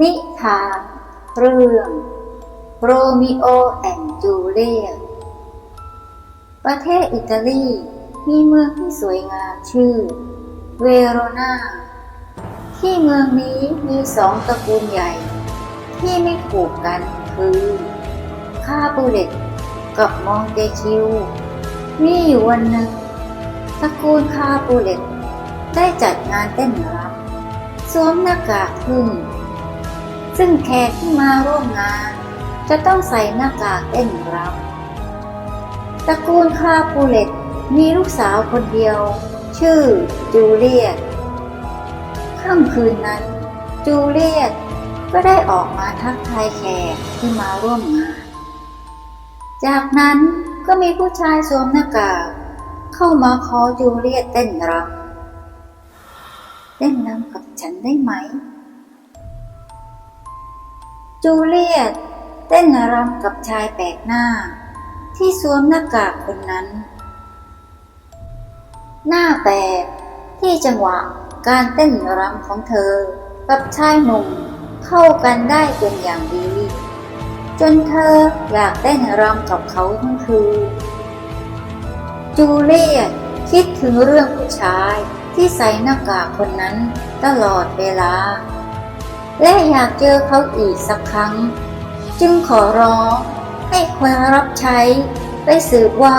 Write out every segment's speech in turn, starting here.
นิทานเรื่องโรมิโอแอนจูเลียตประเทศอิตาลีมีเมืองที่สวยงามชื่อ เวโรนาที่เมืองนี้มีสองตระกูลใหญ่ ที่ไม่ถูกกันคือคาบูเลตกับมองเตคิว มีอยู่วันหนึ่งตระกูลคาบูเลตได้จัดงานเต้นรำสวมหน้ากากขึ้น ซึ่งแขกที่มาร่วมงาน จะต้องใส่หน้ากากเต้นรำตระกูลคาปูเลตมีลูกสาวคนเดียว ชื่อจูเลียตค่ำคืนนั้น จูเลียตก็ได้ออกมาทักทายแขกที่มาร่วมงาน จากนั้นก็มีผู้ชายสวมหน้ากากเข้ามาขอจูเลียตเต้นรำเต้นรำกับฉันได้ไหม จูเลียตเต้นรำกับชายแปลกหน้า ที่สวมหน้ากากคนนั้น หน้าแปลกที่จังหวะการเต้นรำของเธอ กับชายหนุ่มเข้ากันได้เป็นอย่างดี จนเธออยากเต้นรำกับเขาทั้งคืนจูเลียตคิดถึงเรื่องผู้ชายที่ใส่หน้ากากคนนั้นตลอดเวลา และอยากเจอเขาอีกสักครั้ง จึงขอร้องให้คนรับใช้ไปสืบว่า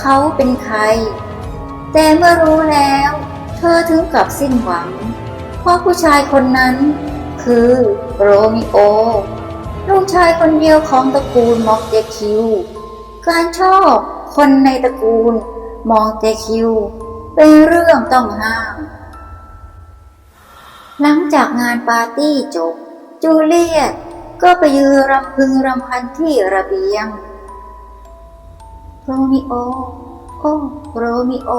เขาเป็นใคร แต่เมื่อรู้แล้ว เธอถึงกับสิ้นหวัง เพราะผู้ชายคนนั้นคือโรมิโอ ลูกชายคนเดียวของตระกูลมอกเตคิว การชอบคนในตระกูลมองเตคิว เป็นเรื่องต้องห้าม หลังจากงานปาร์ตี้จบ จูเลียตก็ไปยืนรำพึงรำพันที่ระเบียง โรมิโอ โอ้ โรมิโอ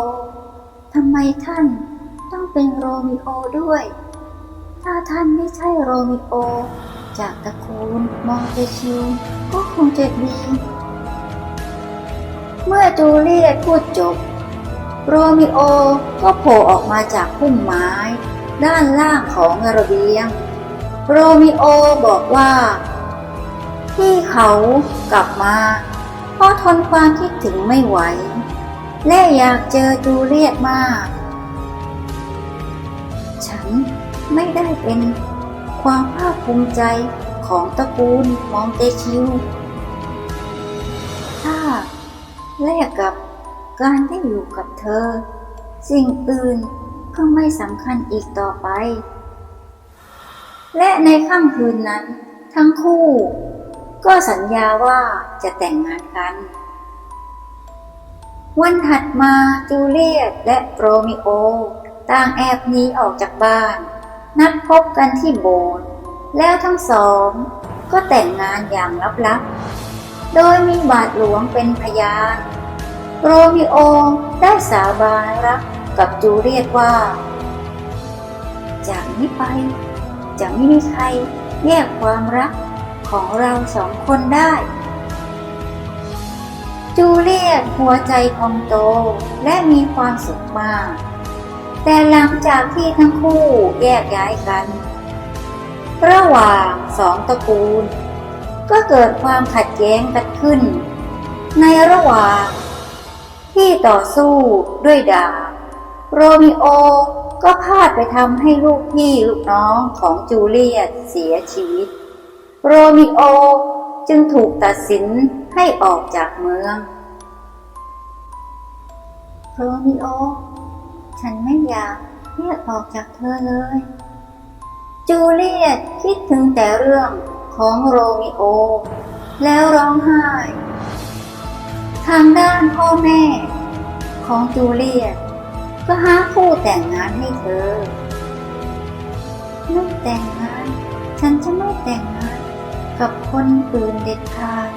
ทำไมท่านต้องเป็นโรมิโอด้วย ถ้าท่านไม่ใช่โรมิโอ จากตระกูลมองเตชิวก็คงจะดี เมื่อจูเลียตพูดจบ โรมิโอก็โผล่ออกมาจากพุ่มไม้ ด้านล่างของระเบียง โรมิโอบอกว่า ที่เขากลับมาเพราะทนความคิดถึงไม่ไหว และอยากเจอจูเลียตมาก ฉันไม่ได้เป็นความภาคภูมิใจของตระกูลมองเตชิว ถ้าแลกกับการได้อยู่กับเธอ สิ่งอื่น ก็ไม่สำคัญอีกต่อไป และในค่ำคืนนั้น ทั้งคู่ ก็สัญญาว่าจะแต่งงานกัน วันถัดมาจูเลียตและโรมิโอ ต่างแอบหนีออกจากบ้าน นัดพบกันที่โบสถ์แล้วทั้งสอง ก็แต่งงานอย่างลับๆ โดยมีบาทหลวงเป็นพยาน โรมิโอได้สาบานรัก กับจูเลียตว่า จากนี้ไปจะไม่มีใครแยกความรักของเราสองคนได้ จูเลียตหัวใจพองโตและมีความสุขมาก แต่หลังจากที่ทั้งคู่แยกย้ายกัน ระหว่างสองตระกูล ก็เกิดความขัดแย้งกันขึ้น ในระหว่างที่ต่อสู้ด้วยดาบ โรมิโอก็พลาดไปทำให้ลูกพี่ลูกน้องของจูเลียตเสียชีวิต โรมิโอจึงถูกตัดสินให้ออกจากเมือง โรมิโอ ฉันไม่อยากแยกออกจากเธอเลย จูเลียตคิดถึงแต่เรื่องของโรมิโอ แล้วร้องไห้ ทางด้านพ่อแม่ของจูเลียต ก็หาคู่แต่งงานให้เธอไม่แต่งงาน ฉันจะไม่แต่งงาน กับคนอื่นเด็ดขาด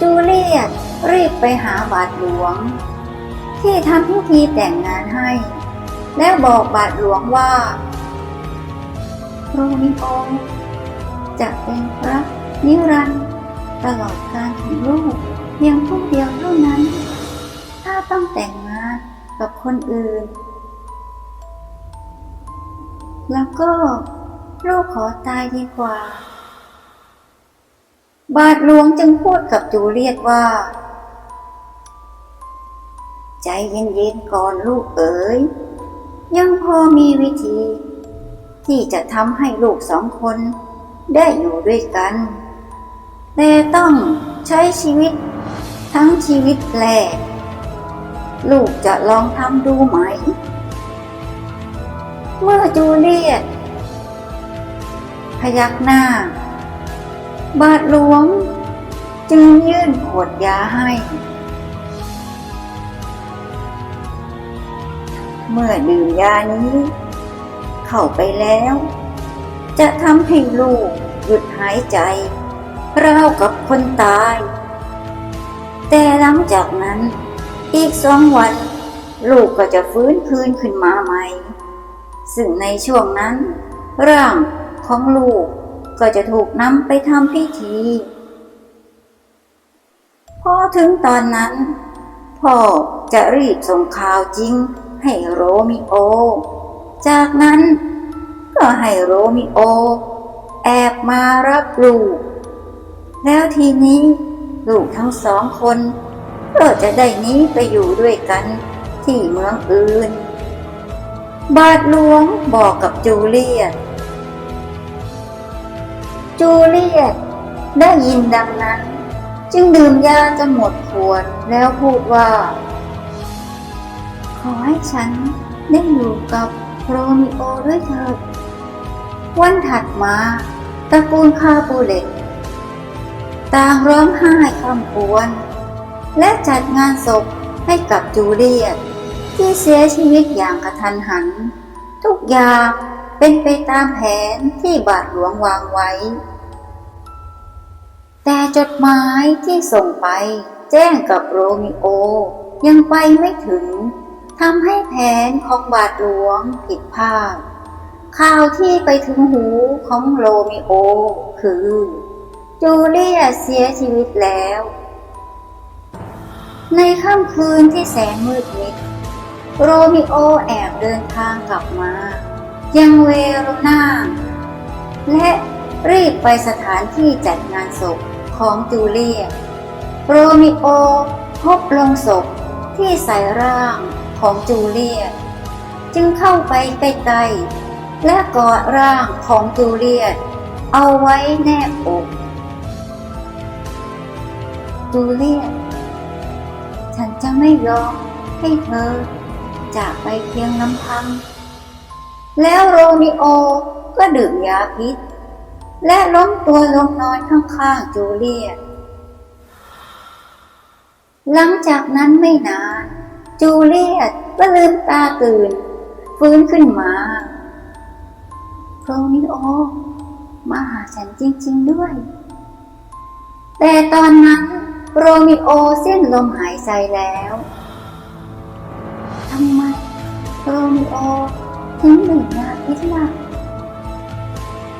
จูเลียตรีบไปหาบาทหลวง ที่ทำพิธีแต่งงานให้ และบอกบาทหลวงว่าโรมิโอจะเป็นพระนิรันดร์ตลอดการของลูกเพียงผู้เดียวเท่านั้น ถ้าต้องแต่ง กับคนอื่น แล้วก็ลูกขอตายดีกว่า บาทหลวงจึงพูดกับจูเลียตว่า ใจเย็นๆก่อนลูกเอ๋ย ยังพอมีวิธี ที่จะทำให้ลูกสองคนได้อยู่ด้วยกัน แต่ต้องใช้ชีวิตทั้งชีวิตแรก ลูกจะลองทำดูไหม เมื่อจูเลียตพยักหน้า บาทหลวง จึงยื่นขวดยาให้ เมื่อดื่มยานี้ เข้าไปแล้ว จะทำให้ลูกหยุดหายใจราวกับคนตาย แต่หลังจากนั้น อีกสองวัน ลูกก็จะฟื้นคืนขึ้นมาใหม่ ซึ่งในช่วงนั้น ร่างของลูกก็จะถูกนำไปทำพิธีพอถึงตอนนั้น พ่อจะรีบส่งข่าวจริงให้โรมิโอ จากนั้นก็ให้โรมิโอ แอบมารับลูก แล้วทีนี้ลูกทั้งสองคน ก็จะได้นี้ไปอยู่ด้วยกันที่เมืองอื่น บาทหลวงบอกกับจูเลียต จูเลียตได้ยินดังนั้น จึงดื่มยาจนหมดขวดแล้วพูดว่า ขอให้ฉันได้อยู่กับโรมิโอด้วยเถิด วันถัดมาตระกูลคาบูเลตต่างร้องไห้คำควญ และจัดงานศพให้กับจูเลียตที่เสียชีวิตอย่างกระทันหัน ทุกอย่างเป็นไปตามแผนที่บาทหลวงวางไว้ แต่จดหมายที่ส่งไปแจ้งกับโรมิโอ ยังไปไม่ถึงทำให้แผนของบาทหลวงผิดพลาดข่าวที่ไปถึงหูของโรมิโอ คือ จูเลียเสียชีวิตแล้ว ในค่ำคืนที่แสนมืดมิด โรมิโอแอบเดินทางกลับมา ยังเวโรนาและรีบไปสถานที่จัดงานศพของจูเลีย โรมิโอพบลงศพที่ใส่ร่างของจูเลีย จึงเข้าไปใกล้ๆและกอดร่างของจูเลียเอาไว้แนบอกจูเลีย ฉันจะไม่ยอมให้เธอจากไปเพียงลำพัง แล้วโรมิโอก็ดื่มยาพิษ และล้มตัวลงนอนข้างๆจูเลียต หลังจากนั้นไม่นาน จูเลียตก็ลืมตาตื่น ฟื้นขึ้นมา โรมิโอ มาหาฉันจริง ๆด้วย แต่ตอนนั้น โรมิโอสิ้นลมหายใจแล้วทำไมโรมิโอถึงดื่มยาพิษล่ะ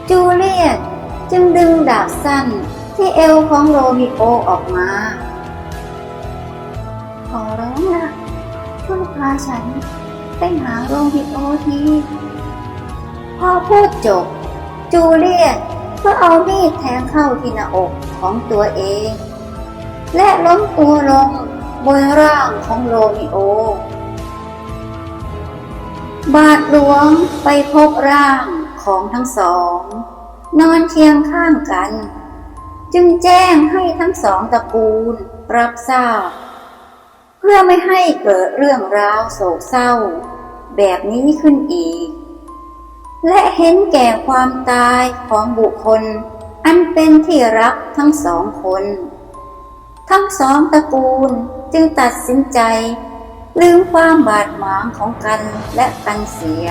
จูเลียตจึงดึงดาบสั้นที่เอวของโรมิโอออกมา ขอร้องละช่วยพาฉันไปหาโรมิโอทีพอพูดจบ จูเลียตก็เอามีดแทงเข้าที่หน้าอกของตัวเอง และล้มตัวลงบนร่างของโรมิโอ บาทหลวงไปพบร่างของทั้งสอง นอนเคียงข้างกัน จึงแจ้งให้ทั้งสองตระกูลรับทราบ เพื่อไม่ให้เกิดเรื่องราวโศกเศร้า แบบนี้ขึ้นอีก และเห็นแก่ความตายของบุคคล อันเป็นที่รักทั้งสองคน ทั้งสองตระกูลจึงตัดสินใจ ลืมความบาดหมางของกันและกันเสีย